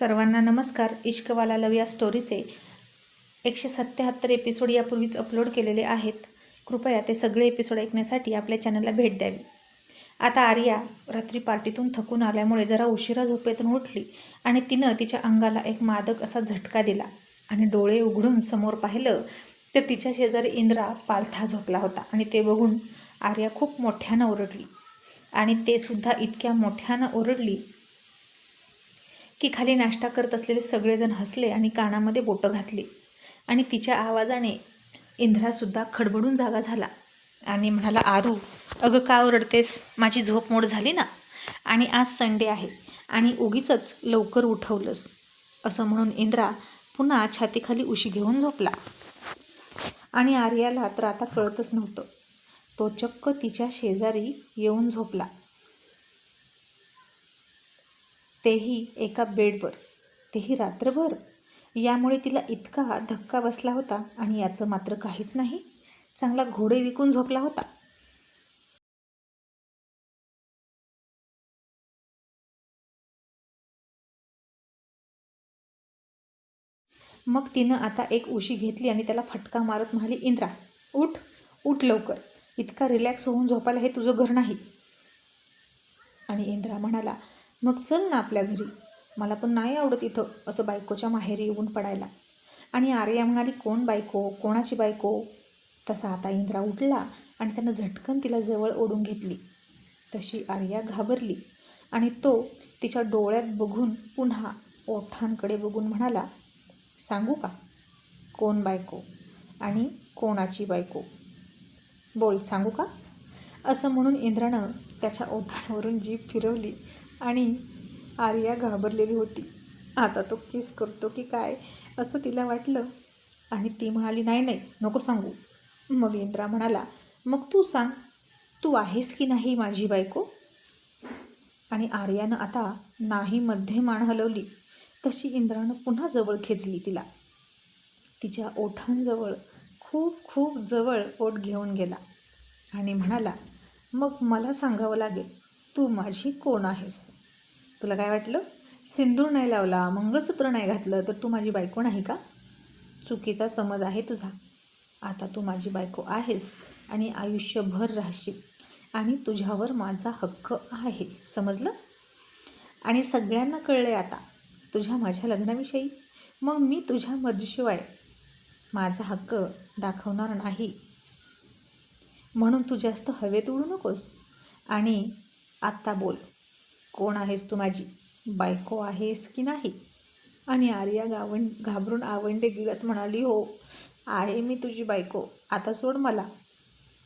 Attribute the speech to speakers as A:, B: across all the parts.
A: सर्वांना नमस्कार. इश्कवाला लव या स्टोरीचे एकशे सत्याहत्तर एपिसोड यापूर्वीच अपलोड केलेले आहेत. कृपया ते सगळे एपिसोड ऐकण्यासाठी आपल्या चॅनलला भेट द्यावी. आता आर्या रात्री पार्टीतून थकून आल्यामुळे जरा उशिरा झोपेतून उठली आणि तिनं तिच्या अंगाला एक मादक असा झटका दिला आणि डोळे उघडून समोर पाहिलं तर तिच्या शेजारी इंद्रा पालथा झोपला होता आणि ते बघून आर्या खूप मोठ्यानं ओरडली. आणि ते सुद्धा इतक्या मोठ्यानं ओरडली की खाली नाश्ता करत असलेले सगळेजण हसले आणि कानामध्ये बोटं घातली. आणि तिच्या आवाजाने इंद्रासुद्धा खडबडून जागा झाला. आणि म्हणाला आरू अगं का ओरडतेस? माझी झोप मोड झाली ना? आणि आज संडे आहे आणि उगीच लवकर उठवलंस. असं म्हणून इंद्रा पुन्हा छातीखाली उशी घेऊन झोपला. आणि आर्याला तर आता कळतच नव्हतं. तो चक्क तिच्या शेजारी येऊन झोपला. तेही एका बेडवर तेही रात्रभर. यामुळे तिला इतका धक्का बसला होता आणि याचं मात्र काहीच नाही. चांगला घोडे विकून झोपला होता. मग तिनं आता एक उशी घेतली आणि त्याला फटका मारत म्हणाली इंद्रा उठ उठ लवकर. इतका रिलॅक्स होऊन झोपायला हे तुझं घर नाही. आणि इंद्रा म्हणाला मग चल ना आपल्या घरी. मला पण नाही आवडत इथं असं बायकोच्या माहेरी येऊन पडायला. आणि आर्या म्हणाली कोण बायको? कोणाची बायको? तसा आता इंद्रा उठला आणि त्यानं झटकन तिला जवळ ओढून घेतली. तशी आर्या घाबरली आणि तो तिच्या डोळ्यात बघून पुन्हा ओठांकडे बघून म्हणाला सांगू का? कोण बायको आणि कोणाची बायको? बोल सांगू का? असं म्हणून इंद्रानं त्याच्या ओठांवरून जीभ फिरवली आणि आर्या घाबरलेली होती. आता तो किस करतो की काय असं तिला वाटलं. आणि ती म्हणाली नाही नाही नको सांगू. मग इंद्रा म्हणाला मग तू सांग तू आहेस की नाही माझी बायको? आणि आर्यानं आता नाही मध्ये मान हलवली. तशी इंद्रानं पुन्हा जवळ खेचली तिला. तिच्या ओठांजवळ खूप खूप जवळ ओठ घेऊन गेला. आणि म्हणाला मग मला सांगावं लागेल. तू माझी कोण आहेस? तुला काय वाटलं? सिंदूर नाही लावला मंगळसूत्र नाही घातलं तर तू माझी बायको नाही का? चुकीचा समज आहे तुझा. आता तू माझी बायको आहेस आणि आयुष्यभर राहशील आणि तुझ्यावर माझा हक्क आहे समजलं? आणि सगळ्यांना कळलं आता तुझ्या माझ्या लग्नाविषयी. मग मी तुझ्या मर्जीशिवाय माझा हक्क दाखवणार नाही. म्हणून तू जास्त हवेत उडू नकोस आणि आत्ता बोल. कोण आहेस तू माझी? बायको आहेस की नाही? आणि आर्या गावं घाबरून आवंडे गिळत म्हणाली हो आहे मी तुझी बायको. आता सोड मला.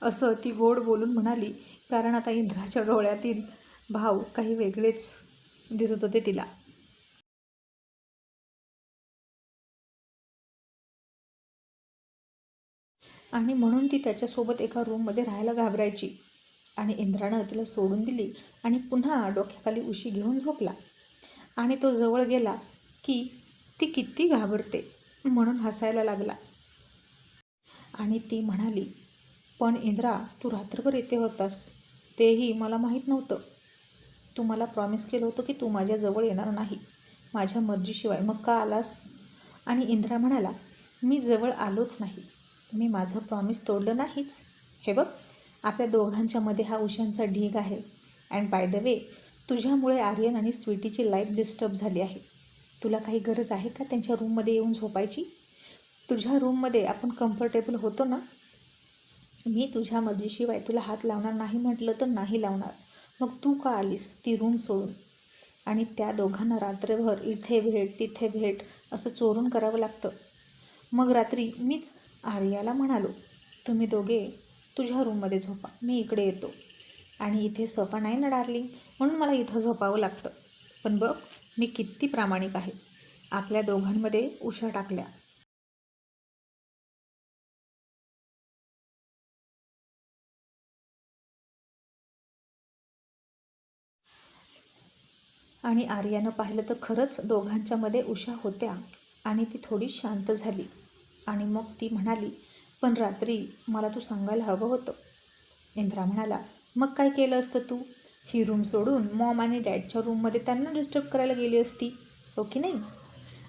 A: असं ती गोड बोलून म्हणाली कारण आता इंद्राच्या डोळ्यातील भाव काही वेगळेच दिसत होते तिला. आणि म्हणून ती त्याच्यासोबत एका रूममध्ये राहायला घाबरायची. आणि इंद्रानं तिला सोडून दिली आणि पुन्हा डोक्याखाली उशी घेऊन झोपला. आणि तो जवळ गेला की ती किती घाबरते म्हणून हसायला लागला. आणि ती म्हणाली पण इंद्रा तू रात्रभर येते होतास. तेही मला माहीत नव्हतं. तू मला प्रॉमिस केलं होतं की तू माझ्याजवळ येणार नाही. माझ्या मर्जीशिवाय मग का आलास? आणि इंद्रा म्हणाला मी जवळ आलोच नाही. मी माझं प्रॉमिस तोडलं नाहीच. हे बघ आपल्या दोघांच्यामध्ये हा उशांचा ढीग आहे. अँड बाय द वे तुझ्यामुळे आर्यन आणि स्वीटीची लाईफ डिस्टर्ब झाली आहे. तुला काही गरज आहे का त्यांच्या रूममध्ये येऊन झोपायची? तुझ्या रूममध्ये आपण कम्फर्टेबल होतो ना? मी तुझ्या मर्जीशिवाय तुला हात लावणार नाही म्हटलं तर नाही लावणार. मग तू का आलीस ती रूम सोडून? आणि त्या दोघांना रात्रभर इथे भेट तिथे भेट असं चोरून करावं लागतं. मग रात्री मीच आर्याला म्हणालो तुम्ही दोघे तुझ्या रूममध्ये झोपा. मी इकडे येतो. आणि इथे सोफा नाही ना डार्लिंग? म्हणून मला इथं झोपावं लागतं. पण बघ मी किती प्रामाणिक आहे. आपल्या दोघांमध्ये उशा टाकल्या. आणि आर्यानं पाहिलं तर खरंच दोघांच्यामध्ये उषा होत्या. आणि ती थोडी शांत झाली. आणि मग ती म्हणाली पण रात्री मला तू सांगायला हवं होतं. इंद्रा म्हणाला मग काय केलं असतं तू? ही रूम सोडून मॉम आणि डॅडच्या रूममध्ये त्यांना डिस्टर्ब करायला गेली असती हो की नाही?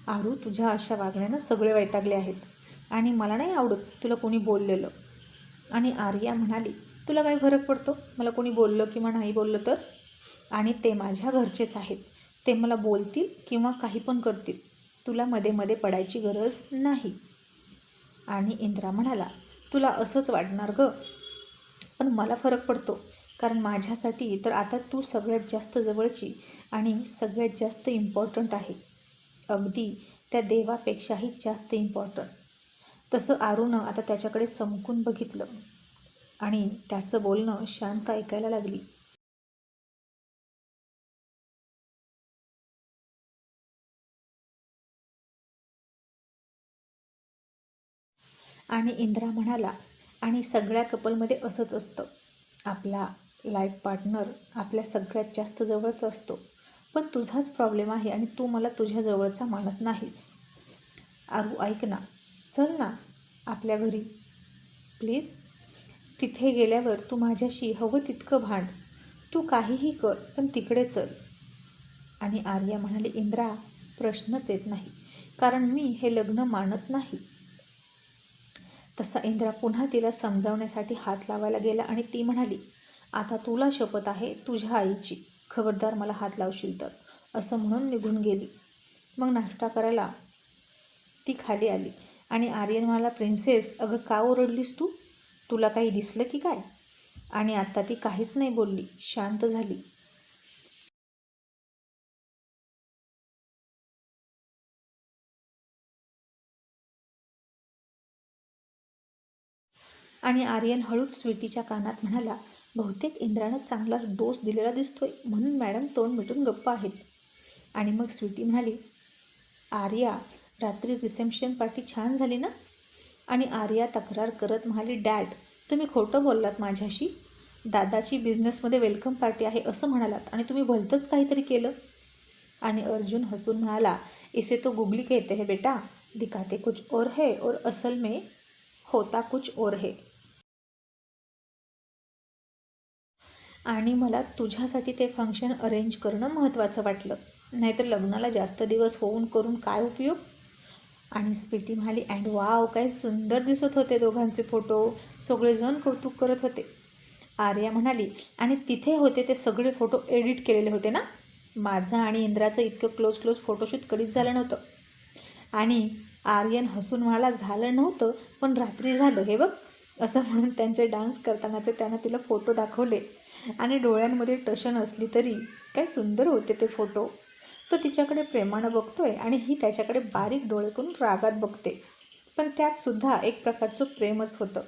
A: आरू तुझ्या अशा वागण्यानं सगळे वैतागले आहेत आणि मला नाही आवडत तुला कोणी बोललेलं. आणि आर्या म्हणाली तुला काय फरक पडतो? मला कोणी बोललं किंवा नाही बोललं तर? आणि ते माझ्या घरचेच आहेत. ते मला बोलतील किंवा काही पण करतील. तुला मध्ये मध्ये पडायची गरज नाही. आणि इंद्रा म्हणाला तुला असंच वाटणार ग. पण मला फरक पडतो कारण माझ्यासाठी तर आता तू सगळ्यात जास्त जवळची आणि सगळ्यात जास्त इम्पॉर्टंट आहे. अगदी त्या देवापेक्षाही जास्त इम्पॉर्टंट तसं आरूनं आता त्याच्याकडे चमकून बघितलं आणि त्याचं बोलणं शांत ऐकायला लागली. आणि इंद्रा म्हणाला आणि सगळ्या कपलमध्ये असंच असतं. आपला लाईफ पार्टनर आपल्या सगळ्यात जास्त जवळचा असतो. पण तुझाच प्रॉब्लेम आहे आणि तू मला तुझ्या जवळचा मानत नाहीस. आरू ऐक ना. चल ना आपल्या घरी. प्लीज तिथे गेल्यावर तू माझ्याशी हवं तितकं भांड. तू काहीही कर पण तिकडे चल. आणि आर्या म्हणाली इंद्रा प्रश्नच येत नाही. कारण मी हे लग्न मानत नाही. तसा इंद्रा पुन्हा तिला समजावण्यासाठी हात लावायला गेला आणि ती म्हणाली आता तुला शपथ आहे तुझ्या आईची. खबरदार मला हात लावशील तर. असं म्हणून निघून गेली. मग नाश्ता करायला ती खाली आली आणि आर्यन म्हणाला प्रिन्सेस अगं का ओरडलीस तू? तुला काही दिसलं की काय? आणि आत्ता ती काहीच नाही बोलली. शांत झाली. आणि आर्यन हळूच स्वीटीच्या कानात म्हणाला बहुतेक इंद्रानं चांगला डोस दिलेला दिसतोय म्हणून मॅडम तोंड मिटून गप्प आहेत. आणि मग स्वीटी म्हणाली आर्या रात्री रिसेप्शन पार्टी छान झाली ना? आणि आर्या तक्रार करत म्हणाली डॅड तुम्ही खोटं बोललात माझ्याशी. दादाची बिझनेसमध्ये वेलकम पार्टी आहे असं म्हणालात आणि तुम्ही भलतंच काहीतरी केलं. आणि अर्जुन हसून म्हणाला इसे तो गुगली कहते हे बेटा दिखाते कुछ और है और असल में होता कुछ और है. आणि मला तुझ्यासाठी ते फंक्शन अरेंज करणं महत्त्वाचं वाटलं. नाहीतर लग्नाला जास्त दिवस होऊन करून काय उपयोग? आणि स्वीटी म्हणाली अँड वाव काय सुंदर दिसत होते दोघांचे फोटो सगळेजण कौतुक करत होते. आर्या म्हणाली आणि तिथे होते ते सगळे फोटो एडिट केलेले होते ना? माझं आणि इंद्राचं इतकं क्लोज क्लोज फोटोशूट कधीच झालं नव्हतं. आणि आर्यन हसून म्हणाला झालं नव्हतं पण रात्री झालं हे बघ. असं म्हणून त्यांचे डान्स करतानाचे त्यानं तिला फोटो दाखवले. आणि डोळ्यांमध्ये टशन असली तरी काय सुंदर होते ते फोटो. तो तिच्याकडे प्रेमानं बघतोय आणि ही त्याच्याकडे बारीक डोळे करून रागात बघते. पण त्यातसुद्धा एक प्रकारचं प्रेमच होतं.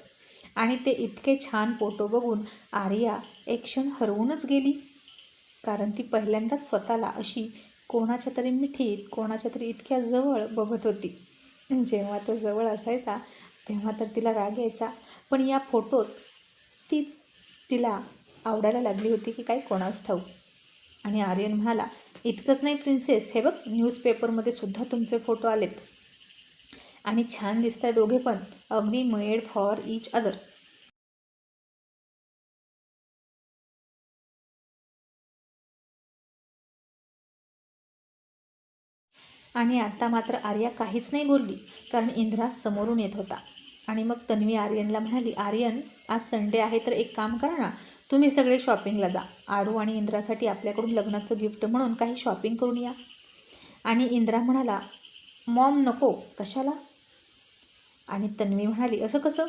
A: आणि ते इतके छान फोटो बघून आर्या एक क्षण हरवूनच गेली. कारण ती पहिल्यांदाच स्वतःला अशी कोणाच्या तरी मिठीत कोणाच्या तरी इतक्या जवळ बघत होती. जेव्हा तो जवळ असायचा तेव्हा तर तिला राग यायचा. पण या फोटोत तीच तिला आवडायला लागली होती की काय कोणास ठाऊ आणि आर्यन म्हणाला इतकंच नाही प्रिन्सेस हे बघ न्यूजपेपरमध्ये सुद्धा तुमचे फोटो आलेत. आणि छान दिसत आहे दोघे पण अगदी मेड फॉर इच अदर आणि आता मात्र आर्या काहीच नाही बोलली कारण इंद्रा समोरून येत होता. आणि मग तन्वी आर्यनला म्हणाली आर्यन आज संडे आहे तर एक काम करा ना तुम्ही सगळे शॉपिंगला जा. आरू आणि इंद्रासाठी आपल्याकडून लग्नाचं गिफ्ट म्हणून काही शॉपिंग करून या. आणि इंद्रा म्हणाला मॉम नको. कशाला? आणि तन्वी म्हणाली असं कसं?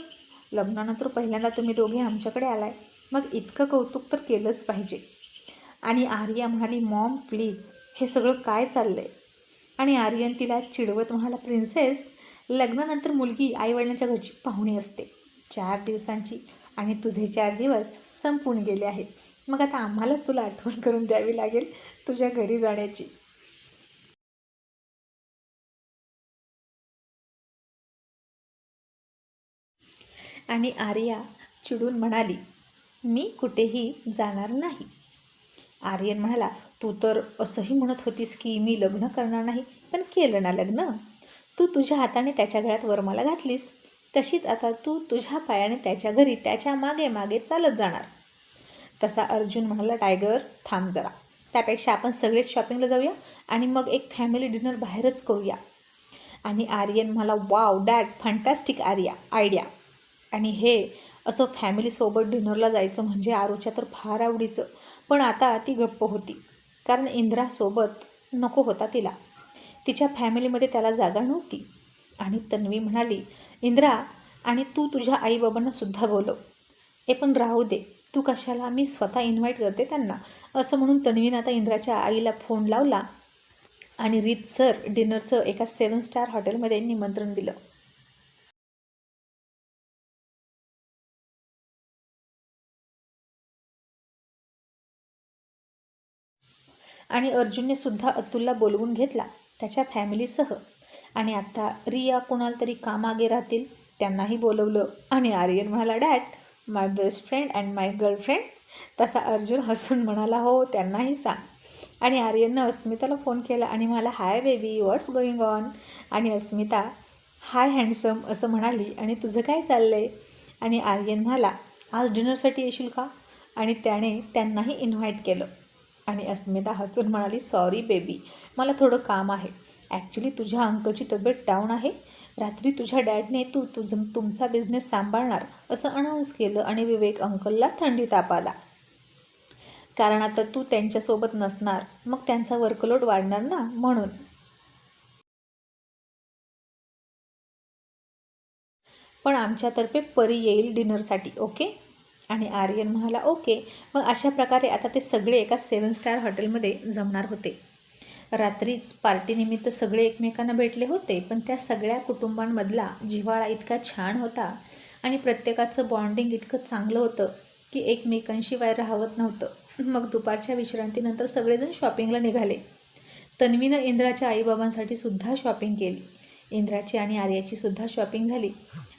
A: लग्नानंतर पहिल्यांदा तुम्ही दोघे आमच्याकडे आलाय. मग इतकं कौतुक तर केलंच पाहिजे. आणि आर्या म्हणाली मॉम प्लीज हे सगळं काय चाललं आहे आणि आर्यन तिला चिडवत म्हणाला प्रिन्सेस लग्नानंतर मुलगी आईवडिलांच्या घरची पाहुणी असते. चार दिवसांची. आणि तुझे चार दिवस संपून गेले आहेत. मग आता आम्हालाच तुला आठवण करून द्यावी लागेल तुझ्या घरी जाण्याची. आणि आर्या चिडून म्हणाली मी कुठेही जाणार नाही. आर्यन म्हणाला तू तर असंही म्हणत होतीस की मी लग्न करणार नाही पण केलं ना लग्न? तू तुझ्या हाताने त्याच्या घरात वरमाला घातलीस. तशीच आता तू तुझ्या पायाने त्याच्या घरी त्याच्यामागे मागे चालत जाणार. तसा अर्जुन म्हणाला टायगर थांब जरा. त्यापेक्षा आपण सगळेच शॉपिंगला जाऊया आणि मग एक फॅमिली डिनर बाहेरच करूया. आणि आर्यन मला wow that fantastic Arya idea आणि हे असं फॅमिलीसोबत डिनरला जायचं म्हणजे आरूच्या तर फार आवडीचं. पण आता ती गप्प होती. कारण इंद्रासोबत नको होता तिला. तिच्या फॅमिलीमध्ये त्याला जागा नव्हती. आणि तन्वी म्हणाली इंद्रा आणि तू तुझ्या आईबाबांना सुद्धा बोलव. हे पण राहू दे. तू कशाला? मी स्वतः इन्व्हाइट करते त्यांना. असं म्हणून तन्वीनं आता इंद्राच्या आईला फोन लावला आणि रीतसर डिनरचं एका सेवन स्टार हॉटेलमध्ये निमंत्रण दिलं. आणि अर्जुनने सुद्धा अतुलला बोलवून घेतला. त्याच्या फॅमिलीसह आणि आता रिया कोणाला तरी कामागे राहतील त्यांनाही बोलवलं. आणि आर्यन म्हणाला dad my best friend and my girlfriend तसा अर्जुन हसून म्हणाला हो त्यांनाही सांग. आणि आर्यननं अस्मिताला फोन केला आणि मला hi baby what's going on आणि अस्मिता हाय हँडसम असं म्हणाली आणि तुझं काय चाललं आहे आणि आर्यन म्हणाला आज डिनरसाठी येशील का? आणि त्याने त्यांनाही इन्व्हाइट केलं. आणि अस्मिता हसून म्हणाली सॉरी बेबी मला थोडं काम आहे. ॲक्च्युली तुझ्या अंकलची तब्येत डाऊन आहे. रात्री तुझ्या डॅडने तू तुझ तुमचा बिझनेस सांभाळणार असं अनाऊन्स केलं आणि विवेक अंकलला थंडी ताप आला. कारण आता तू त्यांच्यासोबत नसणार मग त्यांचा वर्कलोड वाढणार ना म्हणून. पण आमच्यातर्फे परी येईल डिनरसाठी ओके? आणि आर्यन म्हणाला ओके. मग अशा प्रकारे आता ते सगळे एका सेवन स्टार हॉटेलमध्ये जमणार होते. रात्रीच पार्टीनिमित्त सगळे एकमेकांना भेटले होते पण त्या सगळ्या कुटुंबांमधला जिव्हाळा इतका छान होता आणि प्रत्येकाचं बॉन्डिंग इतकं चांगलं होतं की एकमेकांशिवाय राहवत नव्हतं. मग दुपारच्या विश्रांतीनंतर सगळेजण शॉपिंगला निघाले. तन्वीनं इंद्राच्या आईबाबांसाठी सुद्धा शॉपिंग केली. इंद्राची आणि आर्याची सुद्धा शॉपिंग झाली.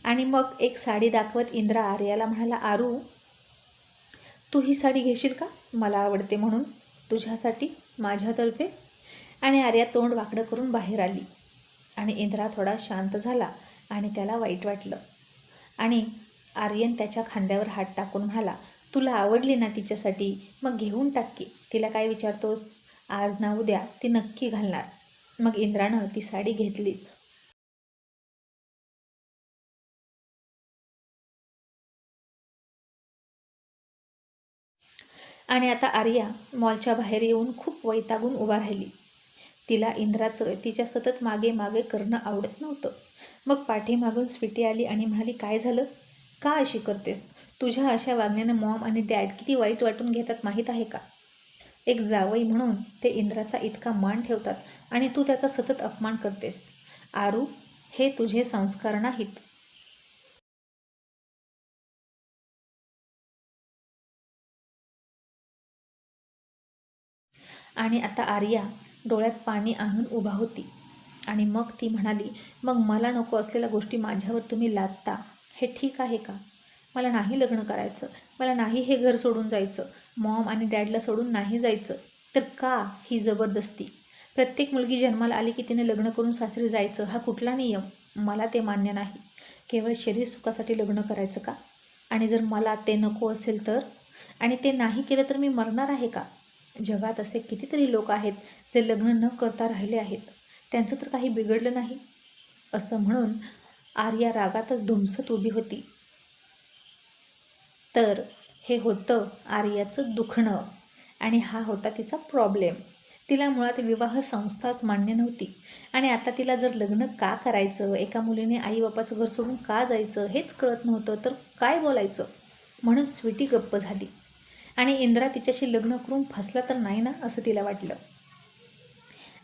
A: आणि मग एक साडी दाखवत इंद्रा आर्याला म्हणाला आरू तू ही साडी घेशील का? मला आवडते म्हणून. तुझ्यासाठी माझ्यातर्फे आणि आर्या तोंड वाकडं करून बाहेर आली. आणि इंद्रा थोडा शांत झाला आणि त्याला वाईट वाटलं. आणि आर्यन त्याच्या खांद्यावर हात टाकून म्हणाला तुला आवडली ना तिच्यासाठी? मग घेऊन टाकके तिला काय विचारतोस? आज ना उद्या ती नक्की घालणार. मग इंद्रानं ती साडी घेतलीच. आणि आता आर्या मॉलच्या बाहेर येऊन खूप वैतागून उभा राहिली. तिला इंद्राचं तिच्या सतत मागे मागे करणं आवडत नव्हतं. मग पाठीमागून स्वीटी आली आणि म्हणाली काय झालं? का अशी करतेस? तुझ्या अशा वागण्यानं मॉम आणि डॅड किती वाईट वाटून घेतात माहीत आहे का? एक जावई म्हणून ते इंद्राचा इतका मान ठेवतात आणि तू त्याचा सतत अपमान करतेस. आरू हे तुझे संस्कार नाहीत आणि आता आर्या डोळ्यात पाणी आणून उभा होती. आणि मग ती म्हणाली मग मला नको असलेल्या गोष्टी माझ्यावर तुम्ही लादता. हे ठीक आहे का? मला नाही लग्न करायचं. मला नाही हे घर सोडून जायचं. मॉम आणि डॅडला सोडून नाही जायचं. तर का ही जबरदस्ती? प्रत्येक मुलगी जन्माला आली की तिने लग्न करून सासरी जायचं हा कुठला नियम? मला ते मान्य नाही. केवळ शरीर सुखासाठी लग्न करायचं का? आणि जर मला ते नको असेल तर? आणि ते नाही केलं तर मी मरणार आहे का? जगात असे कितीतरी लोक आहेत जे लग्न न करता राहिले आहेत. त्यांचं तर काही बिघडलं नाही. असं म्हणून आर्या रागातच धुमसत उभी होती. तर हे होतं आर्याचं दुखणं आणि हा होता तिचा प्रॉब्लेम तिला मुळात विवाह संस्थाच मान्य नव्हती. आणि आता तिला जर लग्न का करायचं एका मुलीने आईबापाचं घर सोडून का जायचं हेच कळत नव्हतं तर काय बोलायचं? म्हणून स्वीटी गप्प झाली. आणि इंद्रा तिच्याशी लग्न करून फसला तर नाही ना असं तिला वाटलं.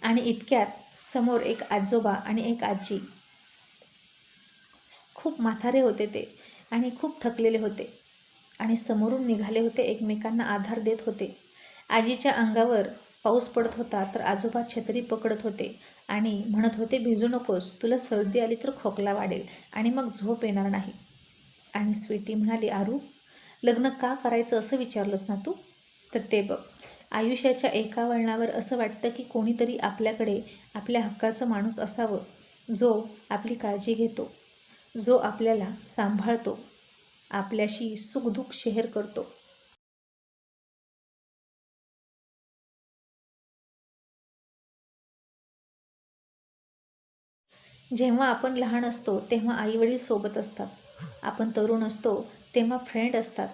A: आणि इतक्यात समोर एक आजोबा आणि एक आजी. खूप म्हातारे होते ते आणि खूप थकलेले होते. आणि समोरून निघाले होते एकमेकांना आधार देत होते. आजीच्या अंगावर पाऊस पडत होता तर आजोबा छत्री पकडत होते आणि म्हणत होते भिजू नकोस तुला सर्दी आली तर खोकला वाढेल आणि मग झोप येणार नाही. आणि स्वीटी म्हणाली आरू लग्न का करायचं असं विचारलंस ना तू? तर ते बघ आयुष्याच्या एका वळणावर असं वाटतं की कोणीतरी आपल्याकडे आपल्या हक्काचं माणूस असावं जो आपली काळजी घेतो जो आपल्याला सांभाळतो आपल्याशी सुखदुःख शेअर करतो. जेव्हा आपण लहान असतो तेव्हा आईवडील सोबत असतात. आपण तरुण असतो तेव्हा फ्रेंड असतात.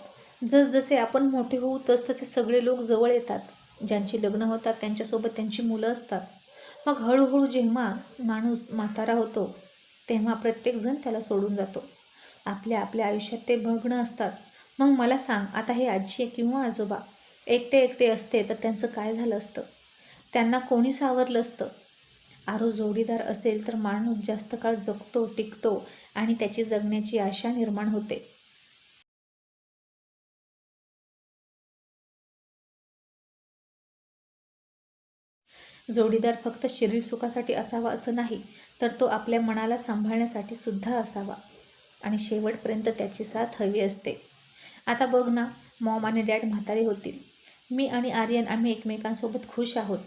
A: जसजसे आपण मोठे होऊ तसतसे सगळे लोक जवळ येतात. ज्यांची लग्न होतात त्यांच्यासोबत त्यांची मुलं असतात. मग हळूहळू जेव्हा माणूस म्हातारा होतो तेव्हा प्रत्येकजण त्याला सोडून जातो. आपल्या आपल्या आयुष्यात ते भग्न असतात. मग मला सांग आता हे आजी किंवा आजोबा? एकटे एकटे असते तर त्यांचं काय झालं असतं? त्यांना कोणी सावरलं असतं? आरो जोडीदार असेल तर माणूस जास्त काळ जगतो टिकतो आणि त्याची जगण्याची आशा निर्माण होते. जोडीदार फक्त शरीर सुखासाठी असावा असं नाही तर तो आपल्या मनाला सांभाळण्यासाठी सुद्धा असावा. आणि शेवटपर्यंत त्याची साथ हवी असते. आता बघ ना मॉम आणि डॅड म्हातारे होतील. मी आणि आर्यन आम्ही एकमेकांसोबत खुश आहोत.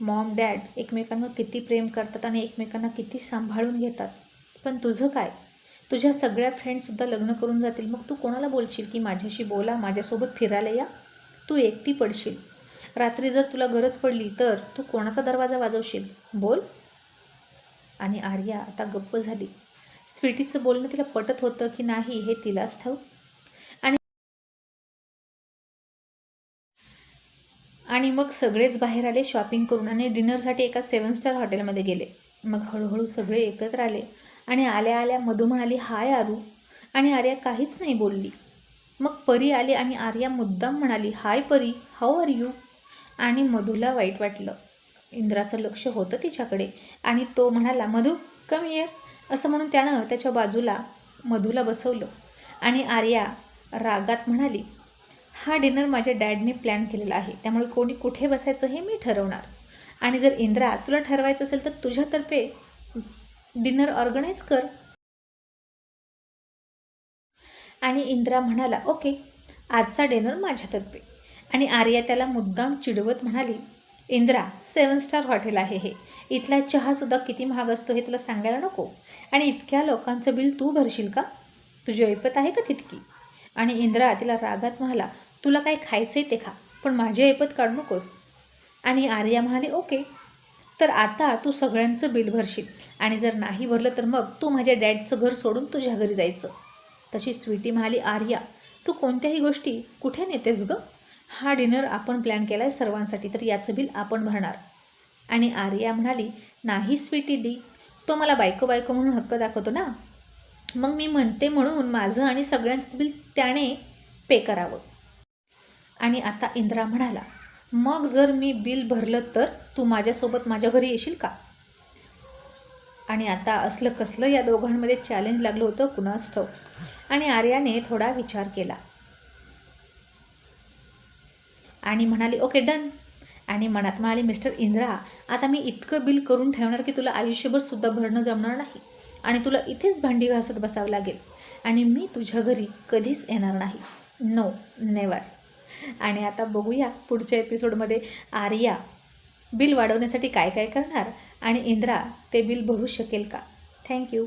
A: मॉम डॅड एकमेकांवर किती प्रेम करतात आणि एकमेकांना किती सांभाळून घेतात. पण तुझं काय? तुझ्या सगळ्या फ्रेंड्ससुद्धा लग्न करून जातील. मग तू कोणाला बोलशील की माझ्याशी बोला माझ्यासोबत फिरायला या? तू एकटी पडशील. रात्री जर तुला गरज पडली तर तू कोणाचा दरवाजा वाजवशील? बोल. आणि आर्या आता गप्प झाली. स्वीटीचं बोलणं तिला पटत होतं की नाही हे तिलाच ठाऊ आणि आणि मग सगळेच बाहेर आले शॉपिंग करून आणि डिनरसाठी एका सेवन स्टार हॉटेलमध्ये गेले. मग हळूहळू सगळे एकत्र आले. आणि आल्या आल्या मधू म्हणाली हाय आरू. आणि आर्या काहीच नाही बोलली. मग परी आली आणि आर्या मुद्दाम म्हणाली हाय परी हाऊ आर यू? आणि मधूला वाईट वाटलं. इंद्राचं लक्ष होतं तिच्याकडे आणि तो म्हणाला मधू कम ये असं म्हणून त्यानं त्याच्या बाजूला मधूला बसवलं. आणि आर्या रागात म्हणाली हा डिनर माझ्या डॅडने प्लॅन केलेला आहे. त्यामुळे कोणी कुठे बसायचं हे मी ठरवणार. आणि जर इंद्रा तुला ठरवायचं असेल तर तुझ्यातर्फे डिनर ऑर्गनाईज कर. आणि इंद्रा म्हणाला ओके आजचा डिनर माझ्यातर्फे. आणि आर्या त्याला मुद्दाम चिडवत म्हणाली इंद्रा सेवन स्टार हॉटेल आहे हे. इथला चहासुद्धा किती महाग असतो हे तुला सांगायला नको. आणि इतक्या लोकांचं बिल तू भरशील का? तुझी ऐपत आहे का तितकी? आणि इंद्रा तिला रागात म्हणाला तुला काय खायचं आहे ते खा पण माझी ऐपत काढू नकोस. आणि आर्या म्हणाली ओके. तर आता तू सगळ्यांचं बिल भरशील. आणि जर नाही भरलं तर मग तू माझ्या डॅडचं घर सोडून तुझ्या घरी जायचं. तशी स्वीटी म्हणाली आर्या तू कोणत्याही गोष्टी कुठे नेतेस गं? हा डिनर आपण प्लॅन केला आहे सर्वांसाठी तर याचं बिल आपण भरणार. आणि आर्या म्हणाली नाही स्वीटी दी. तो मला बायको बायको म्हणून हक्क दाखवतो ना. मग मी म्हणते म्हणून माझं आणि सगळ्यांचं बिल त्याने पे करावं. आणि आता इंद्रा म्हणाला मग जर मी बिल भरलं तर तू माझ्यासोबत माझ्या घरी येशील का? आणि आता असलं कसलं या दोघांमध्ये चॅलेंज लागलं होतं कुणास ठाऊक. आणि आर्याने थोडा विचार केला. आणि म्हणाली ओके डन. आणि मनात म्हणाली मिस्टर इंद्रा आता मी इतकं बिल करून ठेवणार की तुला आयुष्यभर सुद्धा भरणं जमणार नाही आणि तुला इथेच भांडी घासत बसावं लागेल आणि मी तुझ्या घरी कधीच येणार नाही. नो नेवर आणि आता बघूया पुढच्या एपिसोडमध्ये आर्या बिल वाढवण्यासाठी काय काय करणार आणि इंद्रा ते बिल भरू शकेल का? थँक्यू